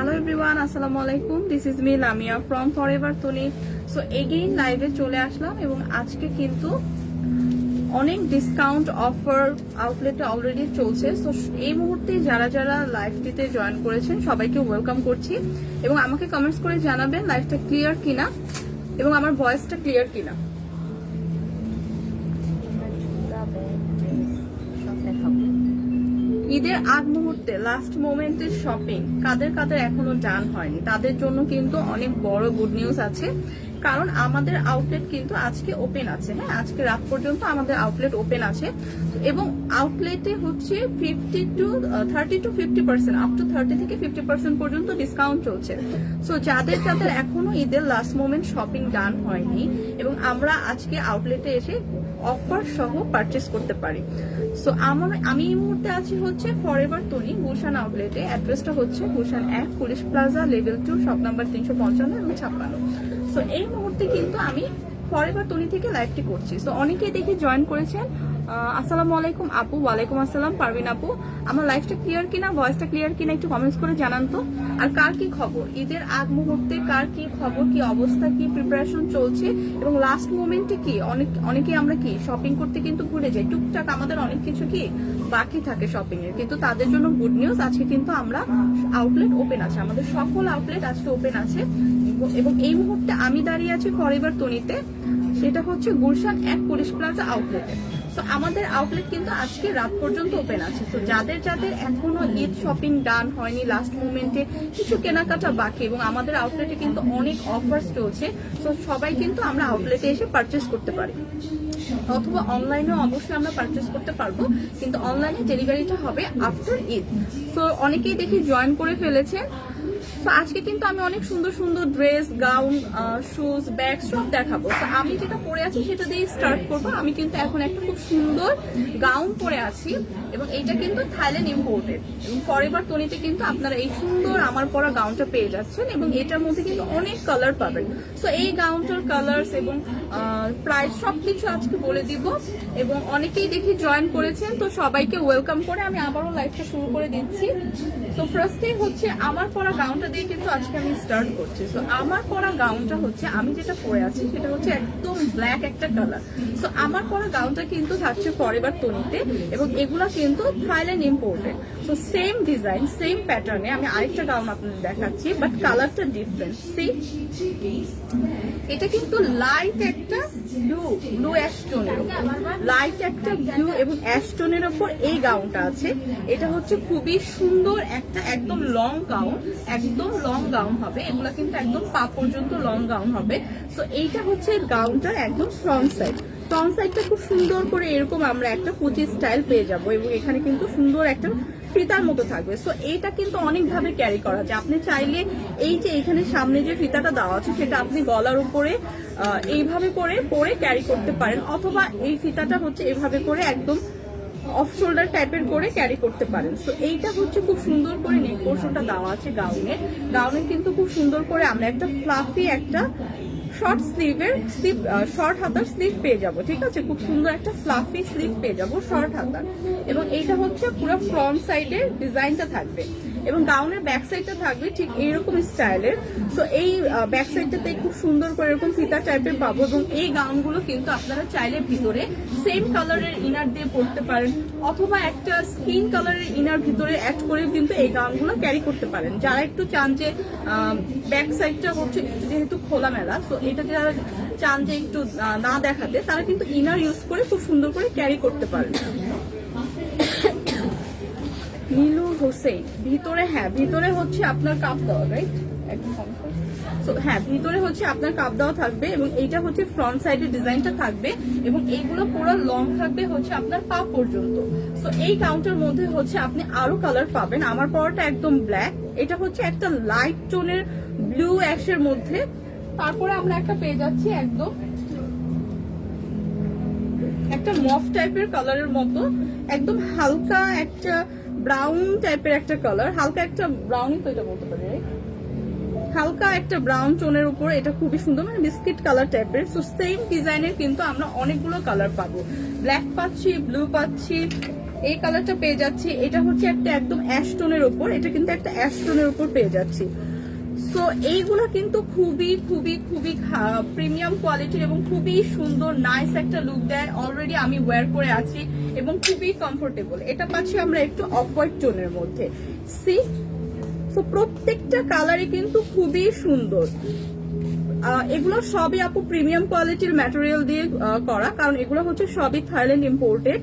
Hello everyone আসসালামু আলাইকুম। This is me Lamia from forever Toni so again লাইভে চলে আসলাম এবং আজকে কিন্তু অনেক ডিসকাউন্ট অফার আউটলেটে অলরেডি চলছে। সো এই মুহূর্তে যারা যারা লাইভটিতে জয়েন করেছেন, সবাইকে ওয়েলকাম করছি এবং আমাকে কমেন্টস করে জানাবেন লাইভটা ক্লিয়ার কিনা এবং আমার ভয়েসটা ক্লিয়ার কিনা। ঈদের আগ মুহূর্তে লাস্ট মোমেন্টের শপিং কাদের কাদের এখনও ডান হয়নি, তাদের জন্য কিন্তু অনেক বড় গুড নিউজ আছে। কারণ আমাদের আউটলেট কিন্তু আজকে ওপেন আছে। হ্যাঁ আজকে রাত পর্যন্ত আমাদের আউটলেট ওপেন আছে। এবং আউটলেটে হচ্ছে fifty to thirty to fifty percent up to thirty থেকে ফিফটি পার্সেন্ট পর্যন্ত ডিসকাউন্ট চলছে। সো যাদের যাদের এখনও ঈদের লাস্ট মোমেন্ট শপিং ডান হয়নি, এবং আমরা আজকে আউটলেটে এসে অফার সহ পারচেস করতে পারি। সো আমার, আমি এই মুহূর্তে আছি হচ্ছে ফর এভার তনি গুলশান আউটলেটে অ্যাড্রেসটা হচ্ছে গুলশান এক police plaza level two shop number তিনশো পঞ্চান্ন এবং ছাপ্পান্ন। সো এই মুহূর্তে কিন্তু আমি ফরএভার তনি থেকে লাইভটি করছি। সো অনেকেই দেখি জয়েন করেছেন। আসসালামু আলাইকুম আপু, ওয়ালাইকুম আসসালাম, পারভিন আপু। আমার লাইফটা ক্লিয়ার কিনা ভয়েসটা ক্লিয়ার কিনা একটু কমেন্টস করে জানান তো। আর কার কি খবর? ঈদের আগ মুহূর্তে কার কি খবর, কি অবস্থা, কি প্রিপারেশন চলছে, এবং লাস্ট মোমেন্টে কি? অনেক অনেকে আমরা কি শপিং করতে কিন্তু ঘুরে যাই। টুকটাক আমাদের অনেক কিছু কি বাকি থাকে শপিং এর। কিন্তু তাদের জন্য গুড নিউজ আজকে কিন্তু আমরা আউটলেট ওপেন আছে। আমাদের সকল আউটলেট আজকে ওপেন আছে। এবং এই মুহূর্তে আমি দাঁড়িয়ে আছি ফরএভার তনিতে সেটা হচ্ছে গুলশান এক পুলিশ প্লাজা আউটলেটে সো আমাদের আউটলেট কিন্তু আজকে রাত পর্যন্ত ওপেন আছে। তো যাদের যাদের এখনও ঈদ শপিং ডান হয়নি লাস্ট মোমেন্টে কিছু কেনাকাটা বাকি এবং আমাদের আউটলেটে কিন্তু অনেক অফার্স চলছে। তো সবাই কিন্তু আমরা আউটলেটে এসে পারচেস করতে পারি। অথবা অনলাইনেও অবশ্যই আমরা পারচেস করতে পারব, কিন্তু অনলাইনে ডেলিভারিটা হবে আফটার ঈদ। সো অনেকেই দেখি জয়েন করে ফেলেছেন। তো আজকে কিন্তু আমি অনেক সুন্দর সুন্দর ড্রেস গাউন শুজ ব্যাগ সব দেখাবো। তো আমি যেটা পরে আছি সেটা দিয়ে স্টার্ট করব। আমি কিন্তু এখন একটা খুব সুন্দর গাউন পরে আছি এবং এইটা কিন্তু থাইল্যান্ড ইম্পোর্টেড এবং ফরএভার তনিতে কিন্তু আপনারা এই সুন্দর আমার পরা গাউনটা পেয়ে যাচ্ছেন এবং এটার মধ্যে কিন্তু অনেক কালার পাবেন। সো এই গাউনটার কালার্স এবং প্রাইস সব কিছু আজকে বলে দিব এবং অনেকেই দেখি জয়েন করেছেন, তো সবাইকে ওয়েলকাম করে আমি আবারও লাইফটা শুরু করে দিচ্ছি। তো ফার্স্টেই হচ্ছে আমার পরা গাউনটা দিয়ে কিন্তু আজকে আমি স্টার্ট করছি। তো আমার পরা গাউনটা হচ্ছে, আমি যেটা পরে আছি সেটা হচ্ছে একদম ব্ল্যাক একটা কালার সো আমার পরা গাউনটা কিন্তু থাকছে ফরএভার তনিতে এবং এগুলা কিন্তু Thailand imported so same design same প্যাটার্নে আমি আরেকটা গাউন আপনাদের দেখাচ্ছি বাট কালারটা ডিফারেন্ট সি এটা কিন্তু লাইট একটা ব্লু ব্লু অ্যাস্টোনের লাইট একটা ব্লু এবং অ্যাস্টোনের ওপর এই গাউনটা আছে। এটা হচ্ছে খুবই সুন্দর একটা একদম লং গাউন একদম লং গাউন হবে। এগুলা কিন্তু একদম পা পর্যন্ত লং গাউন হবে। সো এইটা হচ্ছে গাউনটার একদম ফ্রন্ট সাইড ফ্রন্ট সাইডটা খুব সুন্দর করে এরকম আমরা একটা কুচি স্টাইল পেয়ে যাব এবং এখানে কিন্তু সুন্দর একটা ফিতার মতো থাকবে। সো এইটা কিন্তু অনেকভাবে ক্যারি করা যায়। আপনি চাইলে এই যে এখানে সামনে যে ফিতাটা দেওয়া আছে, সেটা আপনি গলার উপরে এইভাবে করে, পরে ক্যারি করতে পারেন। অথবা এই ফিতাটা হচ্ছে এভাবে করে একদম অফ শোল্ডার টাইপের করে ক্যারি করতে পারেন। সো এইটা হচ্ছে খুব সুন্দর করে নেক পোর্শনটা দেওয়া আছে গাউনে গাউনে কিন্তু খুব সুন্দর করে আমরা একটা ফ্লাফি একটা শর্ট স্লিভের স্লিভ শর্ট হাতার স্লিভ পেয়ে যাব, ঠিক আছে? খুব সুন্দর একটা ফ্লাফি স্লিভ পেয়ে যাব শর্ট হাতার। এবং এইটা হচ্ছে পুরো ফ্রন্ট সাইডের ডিজাইনটা থাকবে। এবং গাউনের ব্যাক সাইডটা থাকবে ঠিক এইরকম স্টাইলের সো এই ব্যাক সাইডটাতে খুব সুন্দর করে এরকম ফিতা টাইপের পাবো এবং এই গাউনগুলো কিন্তু আপনারা চাইলে ভিতরে সেম কালারের ইনার দিয়ে পরতে পারেন অথবা একটা স্কিন কালারের ইনার ভিতরে অ্যাড করে কিন্তু এই গাউনগুলো ক্যারি করতে পারেন। যারা একটু চান যে ব্যাক সাইডটা হচ্ছে যেহেতু খোলামেলা তো এটা যারা চান যে একটু না দেখাতে, তারা কিন্তু ইনার ইউজ করে খুব সুন্দর করে ক্যারি করতে পারেন। নীলু হোসেন ভিতরে হ্যাঁ ভিতরে হচ্ছে আপনার কাপ দেওয়া রাইট So, হ্যাঁ ভিতরে হচ্ছে আপনার কাপ দেওয়া থাকবে এবং এইটা হচ্ছে ফ্রন্ট সাইডের ডিজাইনটা থাকবে এবং এইগুলো পুরো লং থাকবে হচ্ছে আপনার পা পর্যন্ত। সো এই কাউন্টার মধ্যে হচ্ছে আপনি আরও কালার পাবেন। আমার পরাটা একদম ব্ল্যাক এটা হচ্ছে একটা লাইট টোনের ব্লু অ্যাশের মধ্যে। তারপরে আমরা একটা পেয়ে যাচ্ছি একদম একটা মফ টাইপের কালারের মতো। একদম হালকা একটা ব্রাউন টাইপের একটা কালার হালকা একটা ব্রাউনই তো এটা বলতে পারি হালকা একটা ব্রাউন টোনের উপর এটা খুবই সুন্দর মানে বিস্কিট কালার টাইপের। সো সেম ডিজাইনের কিন্তু আমরা অনেকগুলো কালার পাবো। ব্ল্যাক পাচ্ছি ব্লু পাচ্ছি, এই কালারটা পেয়ে যাচ্ছি। এটা হচ্ছে একটা একদম অ্যাশ টোনের উপর, এটা কিন্তু একটা অ্যাশ টোনের উপর পেয়ে যাচ্ছি। সো এইগুলো কিন্তু খুবই খুবই খুবই প্রিমিয়াম কোয়ালিটির এবং খুবই সুন্দর নাইস একটা লুক দেয়। অলরেডি আমি ওয়্যার করে আছি এবং খুবই কমফোর্টেবল এটা পাচ্ছি আমরা একটু অফ হোয়াইট টোনের মধ্যে। সি সো প্রত্যেকটা কালারই কিন্তু খুবই সুন্দর। এগুলো সবই আপু প্রিমিয়াম কোয়ালিটির ম্যাটেরিয়াল দিয়ে করা। কারণ এগুলো হচ্ছে সবই থাইল্যান্ড ইম্পোর্টেড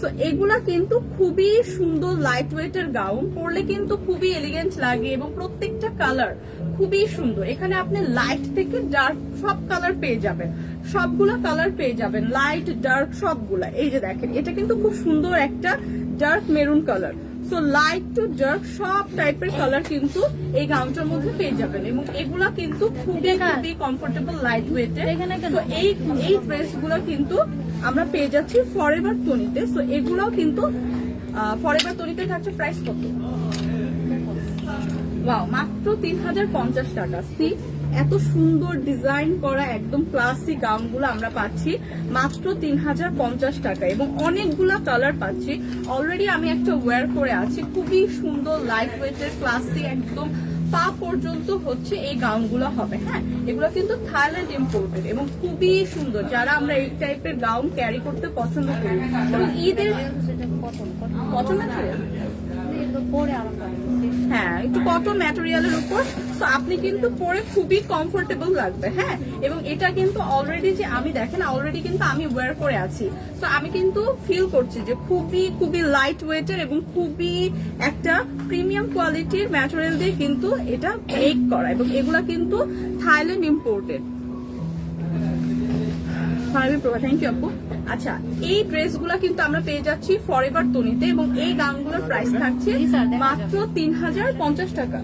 সো এগুলা কিন্তু খুবই সুন্দর লাইট ওয়েটের গাউন পরলে কিন্তু খুবই এলিগেন্ট লাগে এবং প্রত্যেকটা কালার খুবই সুন্দর। এখানে আপনি লাইট থেকে ডার্ক সব কালার পেয়ে যাবেন। সবগুলা কালার পেয়ে যাবেন। লাইট ডার্ক সবগুলা। এই যে দেখেন এটা কিন্তু খুব সুন্দর একটা dark maroon colour so light to dark সব টাইপের কালার কিন্তু এই গাউনটার মধ্যে পেয়ে যাবেন। এবং এগুলা কিন্তু খুবই খুবই কমফোর্টেবল লাইট কেন? এই এই ড্রেসগুলো কিন্তু আমরা পেয়ে যাচ্ছি ফরএভার তনিতে সো এগুলোও কিন্তু ফরএভার তনিতে থাকছে প্রাইস কত? ওয়াও মাত্র তিন হাজার পঞ্চাশ টাকা। সি এত সুন্দর ডিজাইন করা একদম ক্লাসিক গাউনগুলো আমরা পাচ্ছি মাত্র তিন হাজার পঞ্চাশ টাকা এবং অনেকগুলা কালার পাচ্ছি। অলরেডি আমি একটা ওয়ার করে আছি, খুবই সুন্দর লাইট ওয়েটের ক্লাসিক একদম পা পর্যন্ত হচ্ছে এই গাউনগুলো হবে হ্যাঁ? এগুলো কিন্তু থাইল্যান্ড ইম্পোর্টেড এবং খুবই সুন্দর। যারা আমরা এই টাইপের গাউন ক্যারি করতে পছন্দ করি এবং ঈদের হ্যাঁ একটু কটন ম্যাটেরিয়ালের উপর। তো আপনি কিন্তু পরে খুবই কমফোর্টেবল লাগবে হ্যাঁ? এবং এটা কিন্তু অলরেডি যে আমি দেখেন অলরেডি কিন্তু আমি ওয়্যার করে আছি। তো আমি কিন্তু ফিল করছি যে খুবই খুবই লাইট ওয়েটের এবং খুবই একটা প্রিমিয়াম কোয়ালিটির ম্যাটেরিয়াল দিয়ে কিন্তু এটা মেক করা এবং এগুলা কিন্তু থাইল্যান্ড ইম্পোর্টেড থ্যাংক ইউ আপু। আচ্ছা এই ড্রেসগুলো কিন্তু আমরা পেয়ে যাচ্ছি ফরএভার তনিতে এবং এই গাউনগুলোর প্রাইস থাকছে মাত্র তিন হাজার পঞ্চাশ টাকা।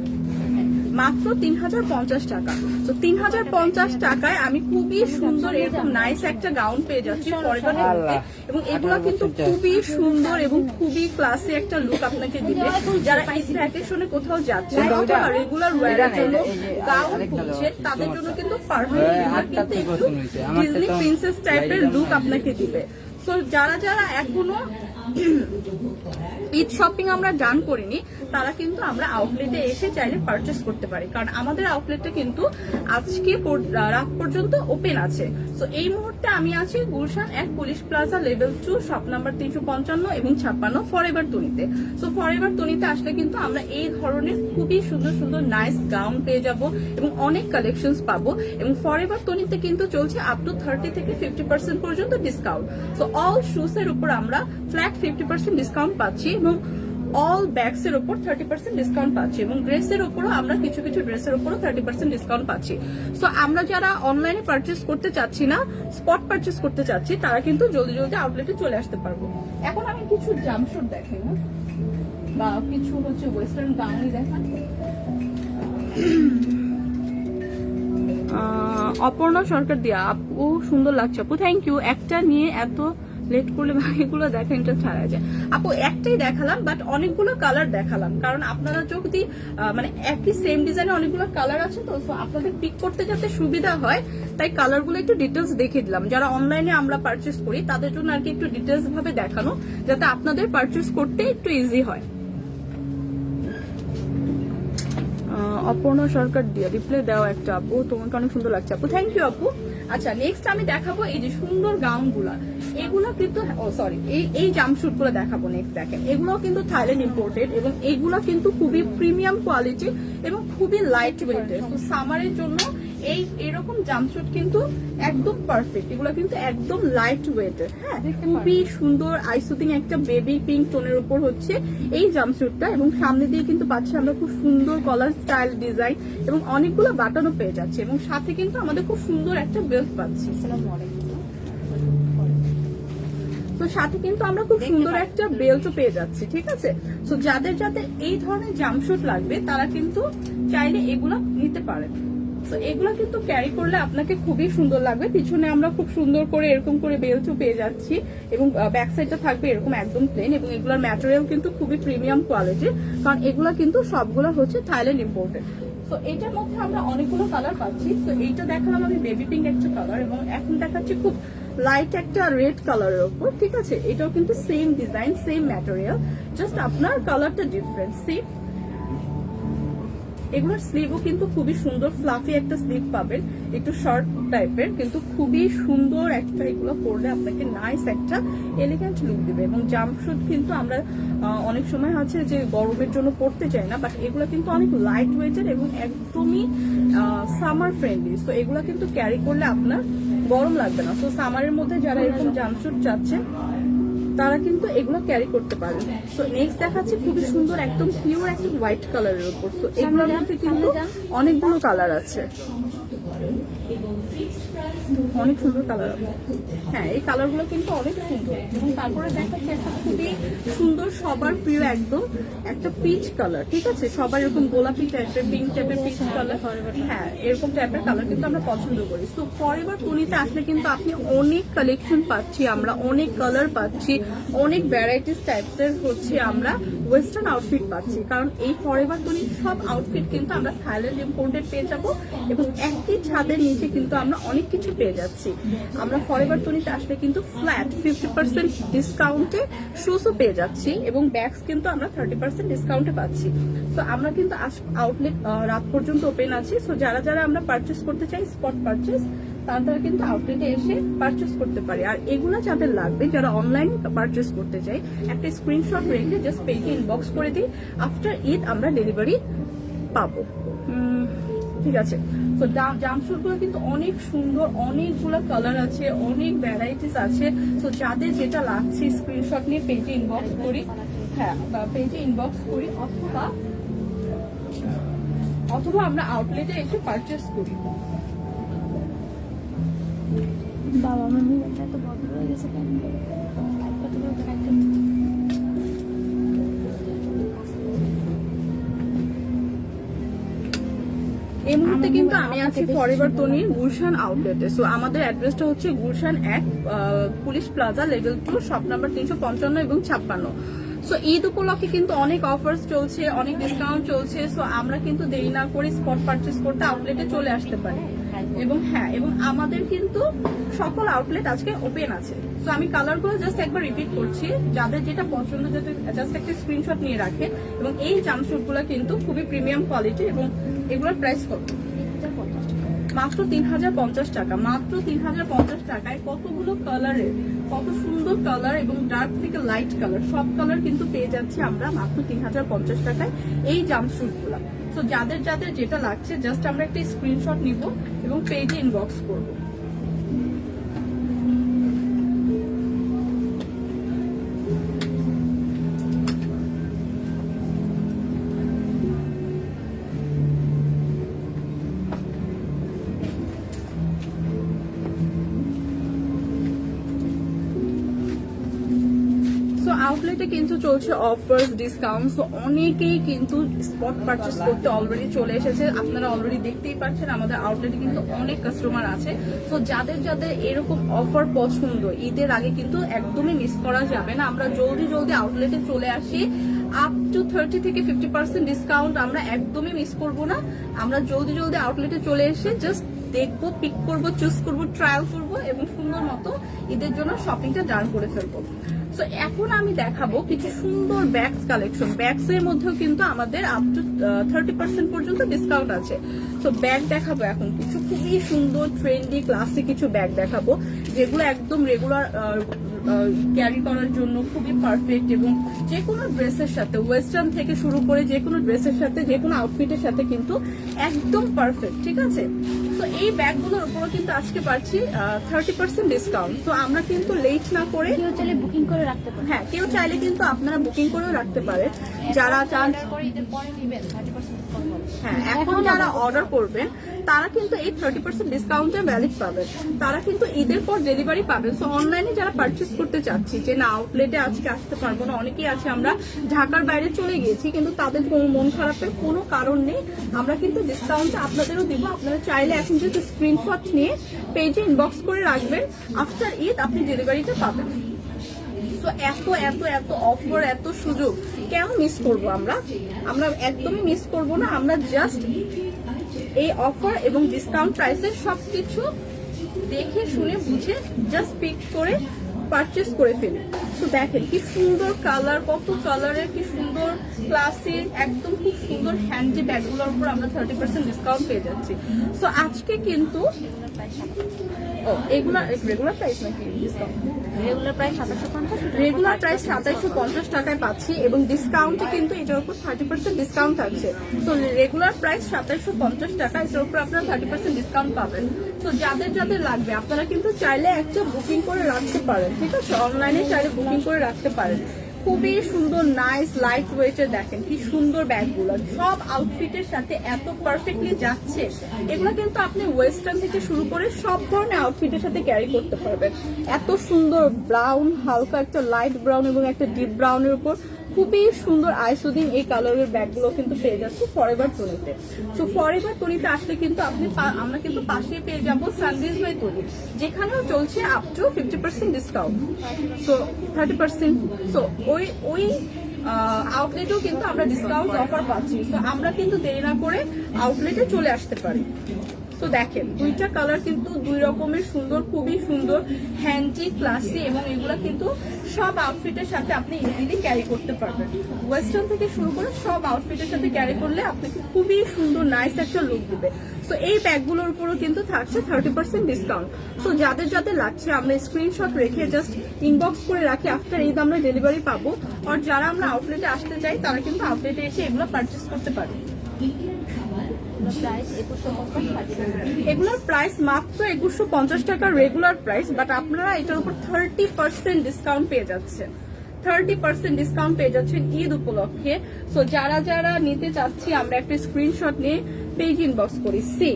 মাত্র তিন হাজার পঞ্চাশ টাকা। তো তিন হাজার পঞ্চাশ টাকায় আমি খুবই সুন্দর এরকম নাইস একটা গাউন পেয়ে যাচ্ছি এবং এগুলো কিন্তু খুবই সুন্দর এবং খুবই ক্লাসি একটা লুক আপনাকে দিবে। যারা এই ভ্যাকেশনে কোথাও যাচ্ছে অথবা রেগুলার ওয়্যারের জন্য গাউন খুঁজছে তাদের জন্য কিন্তু পারফেক্ট কিন্তু একটু ডিজনি প্রিন্সেস টাইপের লুক আপনাকে দিবে। তো যারা যারা এখনও ঈদ শপিং আমরা ডান করিনি, তারা কিন্তু আমরা আউটলেটে এসে চাইলে পারচেস করতে পারি। কারণ আমাদের আউটলেটটা কিন্তু আজকে রাত পর্যন্ত ওপেন আছে। তো এই মুহূর্তে আমি আছি গুলশান এক police plaza level two shop number তিনশো পঞ্চান্ন এবং ছাপ্পান্ন ফরএভার তনিতে সো ফরএভার তনিতে আসলে কিন্তু আমরা এই ধরনের খুবই সুন্দর সুন্দর নাইস গাউন পেয়ে যাব এবং অনেক কালেকশনস পাবো এবং ফরএভার তনিতে কিন্তু চলছে আপ টু থার্টি থেকে ফিফটি পার্সেন্ট পর্যন্ত ডিসকাউন্ট সো অল শুজ এর উপর আমরা ফ্ল্যাট ফিফটি পার্সেন্ট ডিসকাউন্ট পাচ্ছি এবং অল ব্যাগস এর উপর থার্টি পার্সেন্ট ডিসকাউন্ট পাচ্ছি এবং ড্রেসের উপরও আমরা কিছু কিছু ড্রেসের উপরও থার্টি পার্সেন্ট ডিসকাউন্ট পাচ্ছি। সো আমরা যারা অনলাইনে পারচেস করতে চাচ্ছি না স্পট পারচেস করতে চাচ্ছি তারা কিন্তু জলদি জলদি আউটলেটে চলে আসতে পারব। এখন আমি কিছু জামশুট দেখাই না বা কিছু হচ্ছে ওয়েস্টার্ন আহ, অপর্ণা সরকার দিয়া আপু সুন্দর লাগছে আপু। থ্যাংক ইউ একটা নিয়ে এত লেট করলে বাকিগুলো দেখা ইন্টারেস্ট হারা যায়। আপু, একটাই দেখালাম বাট অনেকগুলো কালার দেখালাম। কারণ আপনারা যদি মানে একই সেম ডিজাইনে অনেকগুলো কালার আছে তো আপনাদের পিক করতে যাতে সুবিধা হয়, তাই কালারগুলো একটু ডিটেলস দেখিয়ে দিলাম। যারা অনলাইনে আমরা পারচেস করি, তাদের জন্য আর কি একটু ডিটেলস ভাবে দেখানো, যাতে আপনাদের পারচেস করতে একটু ইজি হয়। অপর্ণা সরকার দিয়ে রিপ্লাই দেওয়া একটা, আপু, তোমাকে অনেক সুন্দর লাগছে। আপু থ্যাংক ইউ আপু। আচ্ছা নেক্সট আমি দেখাবো এই যে সুন্দর গাউনগুলা এগুলো কিন্তু, ও সরি এই এই জাম্পশুটগুলো দেখাবো নেক্সট দেখেন। এগুলো কিন্তু থাইল্যান্ড ইম্পোর্টেড এবং এগুলো কিন্তু খুবই প্রিমিয়াম কোয়ালিটি এবং খুবই লাইট ওয়েটের সামারের জন্য এই এরকম জাম্পশুট কিন্তু একদম পারফেক্ট এগুলো কিন্তু একদম লাইট ওয়েটের হ্যাঁ? খুবই সুন্দর আইসুতিং একটা বেবি পিঙ্ক টোনের উপর হচ্ছে এই জাম্পশুটটা এবং সামনে দিয়ে কিন্তু পাচ্ছি আমরা খুব সুন্দর কলার স্টাইল ডিজাইন এবং অনেকগুলো বাটনও পেয়ে যাচ্ছে এবং সাথে কিন্তু আমাদের খুব সুন্দর একটা বেল্ট পাচ্ছি। তো সাথে কিন্তু আমরা খুব সুন্দর একটা বেল্টও পেয়ে যাচ্ছি ঠিক আছে? তো যাদের যাদের এই ধরনের জামশুট লাগবে তারা কিন্তু চাইলে এগুলো নিতে পারেন। তো এগুলো কিন্তু ক্যারি করলে আপনাকে খুবই সুন্দর লাগবে। পিছনে আমরা খুব সুন্দর করে এরকম করে বেল্টও পেয়ে যাচ্ছি এবং ব্যাক সাইডটা থাকবে এরকম একদম প্লেন এবং এগুলোর ম্যাটেরিয়াল কিন্তু খুবই প্রিমিয়াম কোয়ালিটির কারণ এগুলো কিন্তু সবগুলো হচ্ছে থাইল্যান্ড ইম্পোর্টেড তো এটার মধ্যে আমরা অনেকগুলো কালার পাচ্ছি। তো এইটা দেখালাম আমি বেবি পিঙ্ক একটা কালার এবং এখন দেখাচ্ছি খুব লাইট একটা রেড কালারের উপর, ঠিক আছে? এটাও কিন্তু same design same material just আপনার কালারটা ডিফারেন্ট সেম এগুলোর স্লিভও কিন্তু খুবই সুন্দর ফ্লাফি একটা স্লিভ পাবেন। একটু শর্ট টাইপের কিন্তু খুবই সুন্দর একটা এগুলো পরলে আপনাকে নাইস একটা এলিগেন্ট লুক দিবে। এবং জাম্পশুট কিন্তু আমরা অনেক সময় আছে যে গরমের জন্য পরতে চাই না বাট এগুলো কিন্তু অনেক লাইট ওয়েটের এবং একদমই সামার ফ্রেন্ডলি তো এগুলো কিন্তু ক্যারি করলে আপনার গরম লাগবে না। তো সামারের মধ্যে যারা এরকম জাম্পশুট চাচ্ছেন তারা কিন্তু এগুলো ক্যারি করতে পারে তো নেক্সট দেখাচ্ছে খুবই সুন্দর, একদম পিওর একদম হোয়াইট কালারের উপর। তো এগুলোর মধ্যে কিন্তু অনেকগুলো কালার আছে। অনেক সুন্দর কালার হ্যাঁ এই কালারগুলো কিন্তু অনেক সুন্দর। এবং তারপরে দেখাচ্ছে একটা খুবই সুন্দর সবার প্রিয় একদম একটা পিচ কালার ঠিক আছে? সবার এরকম গোলাপি টাইপের পিঙ্ক টাইপের পিচ কালার হ্যাঁ এরকম টাইপের কালার কিন্তু আমরা পছন্দ করি। তো ফরএভার টুনিতে আসলে কিন্তু আপনি অনেক কালেকশন পাচ্ছি আমরা অনেক কালার পাচ্ছি অনেক ভ্যারাইটিস টাইপসের হচ্ছে আমরা ওয়েস্টার্ন আউটফিট পাচ্ছি। কারণ এই ফরএভার টুনির সব আউটফিট কিন্তু আমরা থাইল্যান্ড ইম্পোর্টেড পেয়ে যাব এবং একই ছাদের নিচে কিন্তু আমরা অনেক কিছু পেয়ে যাচ্ছি। আমরা ফরএভার টুনিতে আসলে কিন্তু ফ্ল্যাট ফিফটি পার্সেন্ট ডিসকাউন্টে শুজও পেয়ে যাচ্ছি এবং ব্যাগস কিন্তু আমরা থার্টি পার্সেন্ট ডিসকাউন্টে পাচ্ছি। তো আমরা কিন্তু আউটলেট রাত পর্যন্ত ওপেন আছি। সো যারা যারা আমরা পারচেস করতে চাই স্পট পারচেস তারা কিন্তু আউটলেটে এসে পারচেস করতে পারে। আর এগুলো যাদের লাগবে, যারা অনলাইন পারচেস করতে চাই একটা স্ক্রিনশট রেখে জাস্ট পেজে ইনবক্স করে দিই। আফটার ঈদ আমরা ডেলিভারি পাবো। ঠিক আছে। তো জামশুটগুলো কিন্তু অনেক সুন্দর, অনেকগুলো কালার আছে, অনেক ভ্যারাইটিস আছে। তো যাদের যেটা লাগছে স্ক্রিনশট নিয়ে পেজে ইনবক্স করি। হ্যাঁ পেজে ইনবক্স করি, অথবা অথবা আমরা আউটলেটে এসে পারচেস করি। বাবা আমার মোবাইলটা এত বদল হয়ে গেছে কেন? এই মুহূর্তে কিন্তু আমি আছি ফরএভার সুন্দর গুলশান আউটলেটে সো আমাদের অ্যাড্রেসটা হচ্ছে গুলশান এক police plaza level two shop number তিনশো পঞ্চান্ন এবং ছাপ্পান্ন। সো ঈদ উপলক্ষে কিন্তু অনেক অফার্স চলছে অনেক ডিসকাউন্ট চলছে। সো আমরা কিন্তু দেরি না করে স্পট পারচেস করতে আউটলেটে চলে আসতে পারি। এবং হ্যাঁ এবং আমাদের কিন্তু সকল আউটলেট আজকে ওপেন আছে। তো আমি কালার কালারগুলো জাস্ট একবার রিপিট করছি। যাদের যেটা পছন্দ যাতে জাস্ট একটা স্ক্রিনশট নিয়ে রাখে এবং এই জামশুটগুলো কিন্তু খুবই প্রিমিয়াম কোয়ালিটি এবং এগুলোর প্রাইস কত? মাত্র তিন হাজার পঞ্চাশ টাকা। মাত্র তিন হাজার পঞ্চাশ টাকায় কতগুলো কালারের কত সুন্দর কালার এবং ডার্ক থেকে লাইট কালার সব কালার কিন্তু পেয়ে যাচ্ছি আমরা মাত্র তিন হাজার পঞ্চাশ টাকায় এই জাম্পস্যুটগুলা তো যাদের যাদের যেটা লাগছে জাস্ট আমরা একটা স্ক্রিনশট নিব এবং পেজে ইনবক্স করব। আউটলেটে কিন্তু চলছে অফার্স ডিসকাউন্ট সো অনেকেই কিন্তু স্পট পারচেস করতে অলরেডি চলে এসেছে। আপনারা অলরেডি দেখতেই পাচ্ছেন, আমাদের আউটলেটে কিন্তু অনেক কাস্টমার আছে। তো যাদের যাদের এরকম অফার পছন্দ, ঈদের আগে কিন্তু একদমই মিস করা যাবে না। আমরা জলদি জলদি আউটলেটে চলে আসি। আপ টু থার্টি থেকে ফিফটি পার্সেন্ট ডিসকাউন্ট আমরা একদমই মিস করব না। আমরা জলদি জলদি আউটলেটে চলে এসে জাস্ট দেখব পিক করব চুজ করব ট্রায়াল করব এবং সুন্দর মতো ঈদের জন্য শপিংটা ডান করে ফেলব। তো এখন আমি দেখাবো কিছু সুন্দর ব্যাগস কালেকশন ব্যাগস এর মধ্যেও কিন্তু আমাদের আপ টু থার্টি পার্সেন্ট পর্যন্ত ডিসকাউন্ট আছে। তো ব্যাগ দেখাবো এখন কিছু খুবই সুন্দর ট্রেন্ডি ক্লাসিক কিছু ব্যাগ দেখাবো, যেগুলো একদম রেগুলার ক্যারি করার জন্য খুবই পারফেক্ট এবং যে কোনো ড্রেসের সাথে ওয়েস্টার্ন থেকে শুরু করে যে কোনো ড্রেসের সাথে যে কোনো আউটফিটের সাথে কিন্তু একদম পারফেক্ট ঠিক আছে? তো এই ব্যাগগুলোর উপরও কিন্তু আজকে পাচ্ছি থার্টি পার্সেন্ট ডিসকাউন্ট তো আমরা কিন্তু লেট না করে কেউ চাইলে বুকিং করে রাখতে পারেন হ্যাঁ কেউ চাইলে কিন্তু আপনারা বুকিং করেও রাখতে পারে। যারা চান হ্যাঁ এখন যারা অর্ডার করবেন তারা কিন্তু এই থার্টি পার্সেন্ট ডিসকাউন্টে ভ্যালিড পাবেন। তারা কিন্তু ঈদের পর ডেলিভারি পাবেন। সো অনলাইনে যারা পারচেস করতে চাচ্ছি যে না আউটলেটে আজকে আসতে পারব না অনেকেই আছে আমরা ঢাকার বাইরে চলে গিয়েছি কিন্তু তাদের মন খারাপের কোনো কারণ নেই। আমরা কিন্তু ডিসকাউন্টটা আপনাদেরও দিব। আপনারা চাইলে এখন যদি স্ক্রিনশট নিয়ে পেজে ইনবক্স করে রাখবেন। আফটার ঈদ আপনি ডেলিভারিটা পাবেন। তো এত এত এত অফার এত সুযোগ। কেন মিস করব আমরা? আমরা একদমই মিস করব না, আমরা জাস্ট এই অফার এবং ডিসকাউন্ট প্রাইসে সবকিছু দেখে, শুনে, বুঝে জাস্ট পিক করে পারচেস করে ফেলি। তো দেখেন কি সুন্দর কালার কত কালারের কি সুন্দর ক্লাসিক একদম খুব সুন্দর হ্যান্ডি ব্যাগগুলোর উপর আমরা থার্টি পার্সেন্ট ডিসকাউন্ট পেয়ে যাচ্ছি। সো আজকে কিন্তু ও এগুলা রেগুলার প্রাইস নাকি ডিসকাউন্ট রেগুলার প্রাইস সাতাশশো পঞ্চাশ রেগুলার প্রাইস সাতাইশশো পঞ্চাশ টাকায় পাচ্ছি এবং ডিসকাউন্টে কিন্তু এটার উপর থার্টি পার্সেন্ট ডিসকাউন্ট থাকছে। তো রেগুলার প্রাইস সাতাইশশো পঞ্চাশ টাকা এটার উপর আপনারা থার্টি পার্সেন্ট ডিসকাউন্ট পাবেন। তো যাদের যাদের লাগবে আপনারা কিন্তু চাইলে একটা বুকিং করে রাখতে পারেন ঠিক আছে? অনলাইনে চাইলে বুকিং করে রাখতে পারেন। খুবই সুন্দর নাইস লাইট ওয়েটের দেখেন, কি সুন্দর ব্যাগগুলো। সব আউটফিটের সাথে এত পারফেক্টলি যাচ্ছে। এগুলো কিন্তু আপনি ওয়েস্টার্ন থেকে শুরু করে সব ধরনের আউটফিটের সাথে ক্যারি করতে পারবেন। এত সুন্দর ব্রাউন হালকা একটা লাইট ব্রাউন এবং একটা ডিপ ব্রাউনের উপর। খুবই সুন্দর আইসোদিন এই কালারের ব্যাগগুলো কিন্তু পেয়ে যাচ্ছে ফরেভার টনিতে তো ফরেভার টনিতে আসলে কিন্তু আপনি আমরা কিন্তু পাশেই পেয়ে যাব সানডেজ বাই টনি যেখানেও চলছে up to fifty percent discount so thirty percent so ওই ওই আউটলেটেও কিন্তু আমরা ডিসকাউন্ট অফার পাচ্ছি। তো আমরা কিন্তু দেরি না করে আউটলেটে চলে আসতে পারি। তো দেখেন, দুইটা কালার কিন্তু দুই রকমের সুন্দর, খুবই সুন্দর হ্যান্ডি ক্লাসি এবং এগুলো কিন্তু সব আউটফিটের সাথে আপনি ইজিলি ক্যারি করতে পারবেন। ওয়েস্টার্ন থেকে শুরু করে সব আউটফিটের সাথে ক্যারি করলে আপনাকে খুবই সুন্দর নাইস একটা লুক দিবে। সো এই ব্যাগগুলোর উপরও কিন্তু থাকছে থার্টি পার্সেন্ট ডিসকাউন্ট সো যাদের যাদের লাগছে, আমরা স্ক্রিনশট রেখে জাস্ট ইনবক্স করে রাখি আফটার ঈদ আমরা ডেলিভারি পাবো। আর যারা আমরা আউটলেটে আসতে চাই, তারা কিন্তু আউটলেটে এসে এগুলো পারচেস করতে পারে প্রাইস একুশশো পঞ্চাশ এগুলোর প্রাইস মাত্র একুশশো পঞ্চাশ টাকা রেগুলার প্রাইস বাট আপনারা এটার উপর থার্টি পার্সেন্ট ডিসকাউন্ট পেয়ে যাচ্ছেন। থার্টি পার্সেন্ট ডিসকাউন্ট পেয়ে যাচ্ছেন ঈদ উপলক্ষে। সো যারা যারা নিতে চাচ্ছি, আমরা একটা স্ক্রিনশট নিয়ে পেজ ইনবক্স করি। সি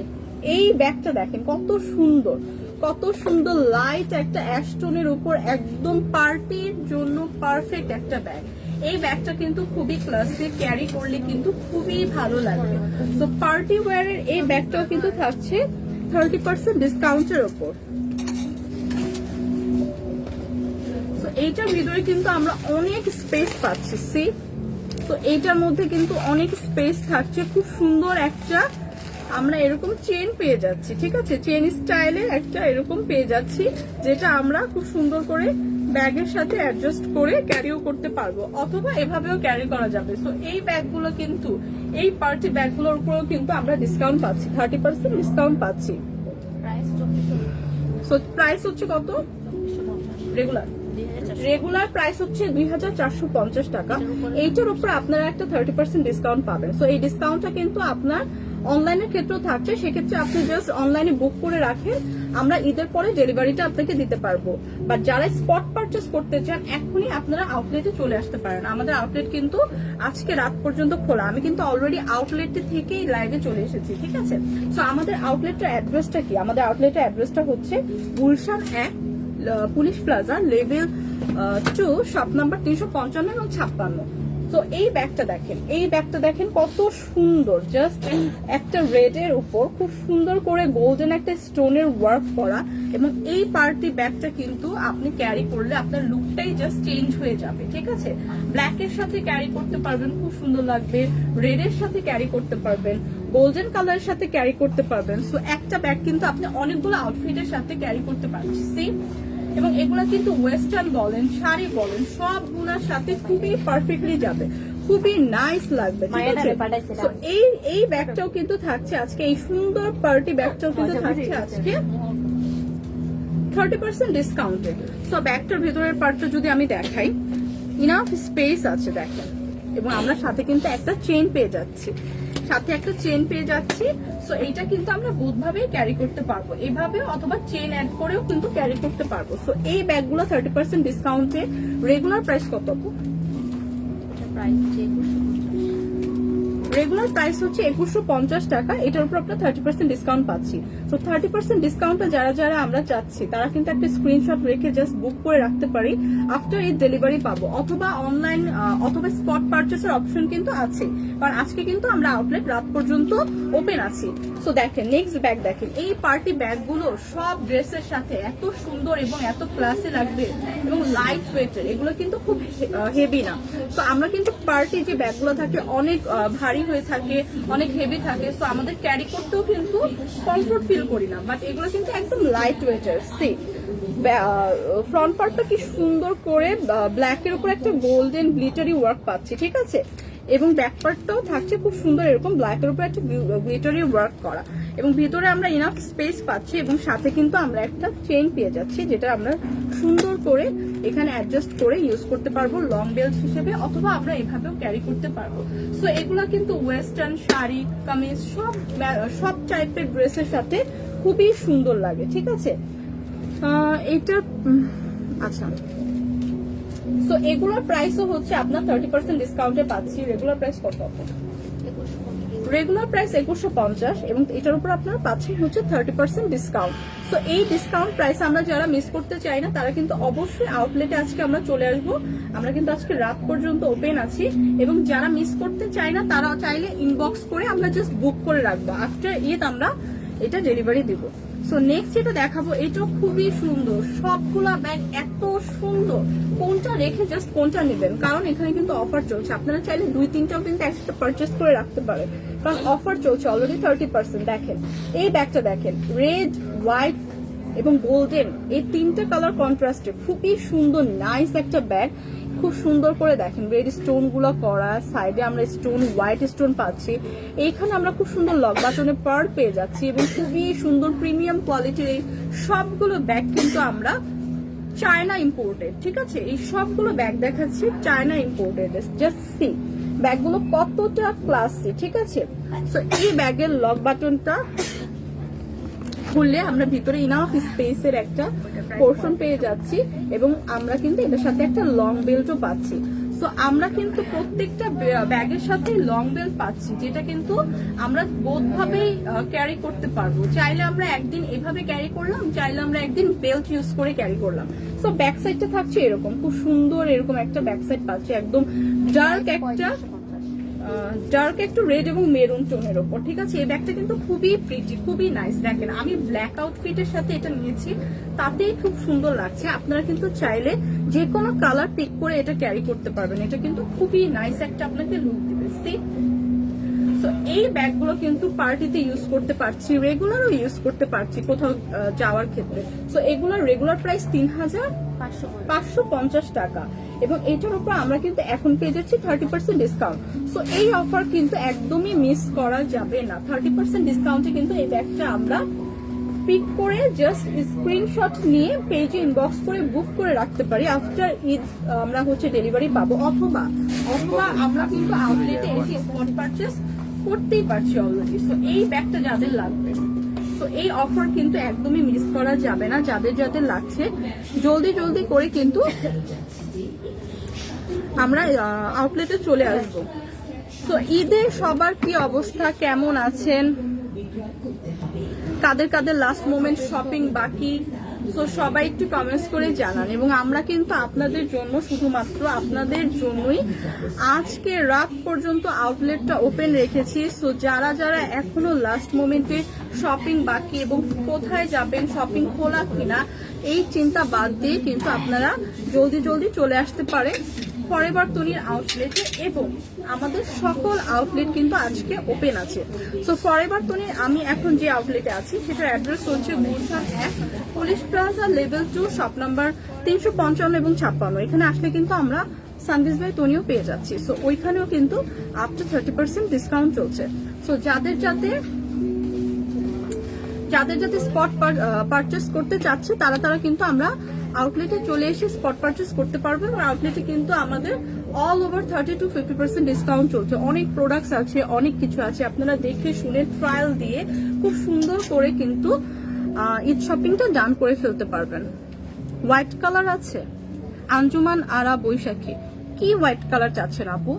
এই ব্যাগটা দেখেন, কত সুন্দর কত সুন্দর লাইট একটা অ্যাস্টোনের উপর একদম পার্টির জন্য পারফেক্ট একটা ব্যাগ এই ব্যাগটা কিন্তু খুবই ক্লাসিক ক্যারি করলে কিন্তু খুবই ভালো লাগবে তো পার্টি ওয়ারের এই ব্যাগটাও কিন্তু থাকছে থার্টি পার্সেন্ট ডিসকাউন্টের ওপর। এইটার ভিতরে কিন্তু আমরা অনেক স্পেস পাচ্ছি সি তো এইটার মধ্যে কিন্তু অনেক স্পেস থাকছে, খুব সুন্দর একটা আমরা এরকম চেন পেয়ে যাচ্ছি, ঠিক আছে? চেন স্টাইলের একটা এরকম পেয়ে যাচ্ছি, যেটা আমরা খুব সুন্দর করে ব্যাগের সাথে অ্যাডজাস্ট করে ক্যারিও করতে পারব অথবা এভাবেও ক্যারি করা যাবে। সো এই ব্যাগগুলো কিন্তু এই পার্টি ব্যাগগুলোর উপরেও কিন্তু আমরা ডিসকাউন্ট পাচ্ছি থার্টি পার্সেন্ট ডিসকাউন্ট পাচ্ছি। প্রাইস সো প্রাইস হচ্ছে কত? রেগুলার রেগুলার প্রাইস হচ্ছে দুই হাজার চারশো পঞ্চাশ টাকা। এইটার উপর আপনারা একটা থার্টি পার্সেন্ট ডিসকাউন্ট পাবেন। সো এই ডিসকাউন্টটা কিন্তু আপনার অনলাইনের ক্ষেত্রেও থাকছে, সেক্ষেত্রে আপনি জাস্ট অনলাইনে বুক করে রাখেন আমরা ঈদের পরে ডেলিভারিটা আপনাকে দিতে পারব। বাট যারা স্পট পারচেস করতে চান এখনই আপনারা আউটলেটে চলে আসতে পারেন। আমাদের আউটলেট কিন্তু আজকে রাত পর্যন্ত খোলা। আমি কিন্তু অলরেডি আউটলেট থেকেই লাইভে চলে এসেছি, ঠিক আছে? সো আমাদের আউটলেটের অ্যাড্রেসটা কি? আমাদের আউটলেটের অ্যাড্রেসটা হচ্ছে গুলশান এক police plaza level two shop number তিনশো পঞ্চান্ন এবং ছাপ্পান্ন। তো এই ব্যাগটা দেখেন, এই ব্যাগটা দেখেন কত সুন্দর জাস্ট একটা রেড এর উপর খুব সুন্দর করে গোল্ডেন একটা স্টোনের ওয়ার্ক করা এবং এই পার্টি ব্যাগটা কিন্তু আপনি ক্যারি করলে আপনার লুকটাই জাস্ট চেঞ্জ হয়ে যাবে, ঠিক আছে? ব্ল্যাক এর সাথে ক্যারি করতে পারবেন, খুব সুন্দর লাগবে। রেড এর সাথে ক্যারি করতে পারবেন গোল্ডেন কালারের সাথে ক্যারি করতে পারবেন। সো একটা ব্যাগ কিন্তু আপনি অনেকগুলো আউটফিটের সাথে ক্যারি করতে পারছেন See? এবং এগুলা কিন্তু ওয়েস্টার্ন বলেন শাড়ি বলেন সবগুলোর সাথে খুবই পারফেক্টলি যাবে। খুবই নাইস লাগবে ঠিক আছে? পাঠাইছিলাম। এই এই ব্যাগটাও কিন্তু থাকছে আজকে এই সুন্দর পার্টি ব্যাগটাও কিন্তু থাকছে আজকে। থার্টি পার্সেন্ট ডিসকাউন্টে সো ব্যাগটার ভেতরের পার্টটা যদি আমি দেখাই ইনাফ স্পেস আছে দেখেন। এবং আমরা সাথে কিন্তু একটা চেন পেয়ে যাচ্ছি। সাথে একটা চেন পেয়ে যাচ্ছি। সো এইটা কিন্তু আমরা বুধভাবেই ক্যারি করতে পারব। এভাবে অথবা চেন অ্যাড করেও কিন্তু ক্যারি করতে পারব। সো এই ব্যাগগুলো থার্টি পার্সেন্ট ডিসকাউন্টে রেগুলার প্রাইস কত? প্রাইস পঞ্চাশ রেগুলার প্রাইস হচ্ছে একুশশো পঞ্চাশ টাকা। এটার উপর আপনার থার্টি পার্সেন্ট ডিসকাউন্ট পাচ্ছি। তো থার্টি পার্সেন্ট ডিসকাউন্টটা যারা যারা আমরা চাচ্ছি, তারা কিন্তু একটা স্ক্রিনশট রেখে জাস্ট বুক করে রাখতে পারি আফটার এই ডেলিভারি পাবো। অথবা অনলাইন অথবা স্পট পারচেসের অপশন কিন্তু আছে। কারণ আজকে কিন্তু আমরা আউটলেট রাত পর্যন্ত ওপেন আছি। সো দেখেন নেক্সট ব্যাগ দেখেন। এই পার্টি ব্যাগগুলো সব ড্রেসের সাথে এত সুন্দর এবং এত ক্লাসে লাগবে এবং লাইট ওয়েটের এগুলো কিন্তু খুব হেভি না। তো আমরা কিন্তু পার্টি যে ব্যাগগুলো থাকে, অনেক ভারী হয়ে থাকে, অনেক হেভি থাকে। তো আমাদের ক্যারি করতেও কিন্তু কমফোর্ট ফিল করি না। বাট এগুলো কিন্তু একদম লাইট ওয়েটের সি ফ্রন্ট পার্টটা কি সুন্দর করে ব্ল্যাকের উপর একটা গোল্ডেন গ্লিটারি ওয়ার্ক পাচ্ছি, ঠিক আছে? এবং ব্যাক পার্টটাও থাকছে খুব সুন্দর এরকম ব্ল্যাকের উপর একটা গ্লিটারি ওয়ার্ক করা। এবং ভিতরে আমরা ইনাফ স্পেস পাচ্ছি এবং সাথে কিন্তু আমরা একটা চেইন পেয়ে যাচ্ছি যেটা আমরা সুন্দর করে এখানে অ্যাডজাস্ট করে ইউজ করতে পারব লং বেল্ট হিসেবে অথবা আমরা এভাবেও ক্যারি করতে পারব। সো এগুলো কিন্তু ওয়েস্টার্ন শাড়ি, কামিজ সব সব টাইপের ড্রেসের সাথে খুবই সুন্দর লাগে, ঠিক আছে? এটা আচ্ছা। সো এগুলোর প্রাইসও হচ্ছে আপনার থার্টি পার্সেন্ট ডিসকাউন্টে পাচ্ছি। রেগুলার প্রাইস কত? রেগুলার প্রাইস একুশশো পঞ্চাশ এবং এটার উপর আপনারা পাচ্ছেন হচ্ছে থার্টি পার্সেন্ট ডিসকাউন্ট তো এই ডিসকাউন্ট প্রাইস আমরা যারা মিস করতে চাই না, তারা কিন্তু অবশ্যই আউটলেটে আজকে আমরা চলে আসব। আমরা কিন্তু আজকে রাত পর্যন্ত ওপেন আছি এবং যারা মিস করতে চায় না, তারা চাইলে ইনবক্স করে আমরা জাস্ট বুক করে রাখব। আফটার ঈদ আমরা এটা ডেলিভারি দিব। সো নেক্সট যেটা দেখাবো, এটাও খুবই সুন্দর। সবগুলা ব্যাগ এত সুন্দর। কোনটা রেখে জাস্ট কোনটা নেবেন? কারণ এখানে কিন্তু অফার চলছে। আপনারা চাইলে দুই তিনটাও কিন্তু একসাথে পারচেস করে রাখতে পারেন। কারণ অফার চলছে অলরেডি থার্টি পার্সেন্ট দেখেন, এই ব্যাগটা দেখেন রেড হোয়াইট এবং গোল্ডেন এই তিনটে কালার কন্ট্রাস্টে খুবই সুন্দর নাইস একটা ব্যাগ খুব সুন্দর করে দেখেন রেড স্টোনগুলো করা সাইডে আমরা স্টোন হোয়াইট স্টোন পাচ্ছি। এইখানে আমরা খুব সুন্দর লক বাটনে পার পেয়ে যাচ্ছি এবং খুবই সুন্দর প্রিমিয়াম কোয়ালিটির এই সবগুলো ব্যাগ কিন্তু আমরা চায়না ইম্পোর্টেড ঠিক আছে? এই সবগুলো ব্যাগ দেখাচ্ছি চায়না ইম্পোর্টেড জাস্ট সি ব্যাগগুলো কতটা ক্লাসি ঠিক আছে? সো এই ব্যাগের লক বাটনটা খুললে আমরা ভিতরে ইনাফ স্পেসের একটা পোর্শন পেয়ে যাচ্ছি, এবং আমরা কিন্তু এটার সাথে একটা লং বেল্টও পাচ্ছি। সো আমরা কিন্তু প্রত্যেকটা ব্যাগের সাথে লং বেল্ট পাচ্ছি, যেটা কিন্তু আমরা বোধভাবেই ক্যারি করতে পারব। চাইলে আমরা একদিন এভাবে ক্যারি করলাম, চাইলে আমরা একদিন বেল্ট ইউজ করে ক্যারি করলাম। সো ব্যাক সাইডটা থাকছে এরকম, খুব সুন্দর এরকম একটা ব্যাক সাইড পাচ্ছি, একদম ডার্ক একটা ডার্ক একটু রেড এবং মেরুন টোনের ওপর, ঠিক আছে? এই ব্যাগটা কিন্তু খুবই প্রিটি খুবই নাইস দেখেন, আমি ব্ল্যাক আউটফিটের সাথে এটা নিয়েছি, তাতেই খুব সুন্দর লাগছে। আপনারা কিন্তু চাইলে যে কোনো কালার পিক করে এটা ক্যারি করতে পারবেন। এটা কিন্তু খুবই নাইস একটা আপনাকে লুক দিবে। সি তো এই ব্যাগগুলো কিন্তু পার্টিতে ইউজ করতে পারছি রেগুলারও ইউজ করতে পারছি কোথাও যাওয়ার ক্ষেত্রে। সো এগুলোর রেগুলার প্রাইস তিন হাজার পাঁচশো পঞ্চাশ টাকা। এবং এটার উপর আমরা কিন্তু এখন পেয়ে যাচ্ছি থার্টি পার্সেন্ট ডিসকাউন্ট সো এই অফার কিন্তু একদমই মিস করা যাবে না। থার্টি পার্সেন্ট ডিসকাউন্টে কিন্তু এই ব্যাগটা আমরা পিক করে জাস্ট স্ক্রিনশট নিয়ে পেজে ইনবক্স করে বুক করে রাখতে পারি আফটার ঈদ, আমরা হচ্ছে ডেলিভারি পাবো। অথবা অথবা আমরা কিন্তু আউটলেটে এসে স্পট পারচেস করতেই পারছি অলরেডি সো এই ব্যাগটা যাদের লাগবে, তো এই অফার কিন্তু একদমই মিস করা যাবে না, যাদের যাদের লাগছে। জলদি জলদি করে কিন্তু আমরা আউটলেটে চলে আসব। তো ঈদে সবার কি অবস্থা? কেমন আছেন? কাদের কাদের লাস্ট মোমেন্ট শপিং বাকি? তো সবাই একটু কমেন্টস করে জানান। এবং আমরা কিন্তু আপনাদের জন্য শুধুমাত্র আপনাদের জন্যই আজকে রাত পর্যন্ত আউটলেটটা ওপেন রেখেছি। সো যারা যারা এখনও লাস্ট মোমেন্টে শপিং বাকি এবং কোথায় যাবেন শপিং খোলা কিনা, এই চিন্তা বাদ দিয়ে কিন্তু আপনারা জলদি জলদি চলে আসতে পারে ফরেভার তনির আউটলেটে এবং আমাদের সকল আউটলেট কিন্তু আজকে ওপেন আছে। সো ফরেভার তনির আমি এখন যে আউটলেটে আছি, সেটার অ্যাড্রেস হচ্ছে গুলশান এক, police plaza level two shop number তিনশো পঞ্চান্ন এবং ছাপ্পান্ন। এখানে আসলে কিন্তু আমরা সানভিস বাই তনিও পেয়ে যাচ্ছি। সো ওইখানেও কিন্তু up to thirty percent discount চলছে। সো যাদের যাদের যাদের যাতে স্পট পারচেস করতে চাচ্ছে, তারা তারা কিন্তু আমরা আউটলেটে চলে এসে স্পট পারচেস করতে পারব এবং আউটলেটে কিন্তু আমাদের all over thirty to fifty percent discount চলছে। অনেক প্রোডাক্টস আছে, অনেক কিছু আছে। আপনারা দেখে শুনে ট্রায়াল দিয়ে খুব সুন্দর করে কিন্তু ঈদ শপিংটা ডান করে ফেলতে পারবেন। হোয়াইট কালার আছে। আঞ্জুমান আরা বৈশাখী। কি হোয়াইট কালার চাচ্ছেন আপু?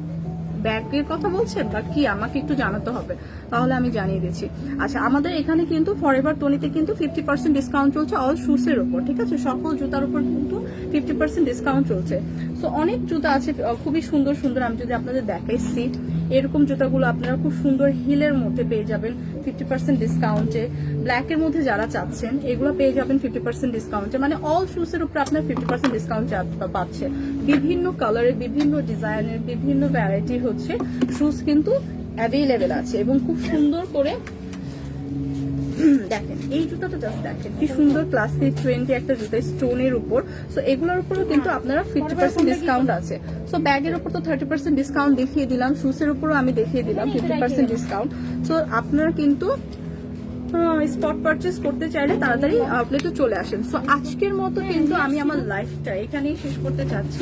ব্যাগের কথা বলছেন? বা কি আমাকে একটু জানাতে হবে? তাহলে আমি জানিয়ে দিচ্ছি। আচ্ছা আমাদের এখানে কিন্তু ফরএভার টনিতে কিন্তু ফিফটি পার্সেন্ট ডিসকাউন্ট চলছে অল শুসের উপর, ঠিক আছে? সকল জুতার উপর কিন্তু ফিফটি পার্সেন্ট ডিসকাউন্ট চলছে। তো অনেক জুতা আছে খুবই সুন্দর সুন্দর। আমি যদি আপনাদের দেখাই সিট এরকম জুতাগুলো আপনারা খুব সুন্দর হিলের মধ্যে পেয়ে যাবেন ফিফটি পার্সেন্ট ডিসকাউন্টে ব্ল্যাকের মধ্যে যারা চাচ্ছেন, এগুলো পেয়ে যাবেন ফিফটি পার্সেন্ট ডিসকাউন্টে মানে অল শুসের উপর আপনার ফিফটি পার্সেন্ট ডিসকাউন্ট পাচ্ছে। বিভিন্ন কালারের বিভিন্ন ডিজাইনের বিভিন্ন ভ্যারাইটি হচ্ছে শুজ কিন্তু অ্যাভেলেবেল আছে এবং খুব সুন্দর করে, দেখেন, এই জাস্ট দেখেন, কি সুন্দর ক্লাসিক একটা জুতা স্টোনের উপর। সো এগুলোর কিন্তু আপনারা ফিফটি পার্সেন্ট ডিসকাউন্ট আছে। সো ব্যাগের উপর তো থার্টি পার্সেন্ট ডিসকাউন্ট দেখিয়ে দিলাম শুসের আমি দেখিয়ে দিলাম ফিফটি পার্সেন্ট ডিসকাউন্ট সো আপনারা কিন্তু স্পট পারচেস করতে চাইলে তাড়াতাড়ি আউটলেটে চলে আসেন। সো আজকের মতো কিন্তু আমি আমার লাইফটা এখানেই শেষ করতে চাচ্ছি।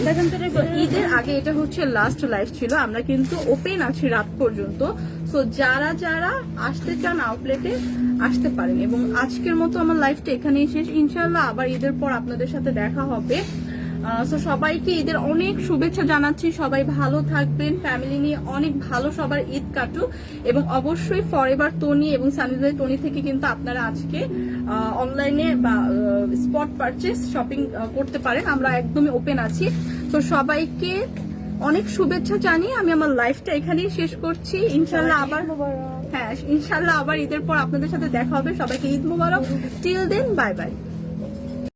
ঈদের আগে এটা হচ্ছে লাস্ট লাইফ ছিল। আমরা কিন্তু ওপেন আছি রাত পর্যন্ত। সো যারা যারা আসতে চান আউটলেটে আসতে পারেন। এবং আজকের মতো আমার লাইফটা এখানেই শেষ। ইনশাল্লাহ আবার ঈদের পর আপনাদের সাথে দেখা হবে। সো সবাইকে ঈদের অনেক শুভেচ্ছা জানাচ্ছি। সবাই ভালো থাকবেন। ফ্যামিলি নিয়ে অনেক ভালো সবার ঈদ কাটুক। এবং অবশ্যই ফরএভার টনি এবং সানিদাই টনি থেকে কিন্তু আপনারা আজকে অনলাইনে বা স্পট পারচেস শপিং করতে পারেন। আমরা একদমই ওপেন আছি। তো সবাইকে অনেক শুভেচ্ছা জানিয়ে আমি আমার লাইফটা এখানেই শেষ করছি। ইনশাল্লাহ আবার হ্যাঁ ইনশাল্লাহ আবার ঈদের পর আপনাদের সাথে দেখা হবে। সবাইকে ঈদ মুবারক। Till then bye bye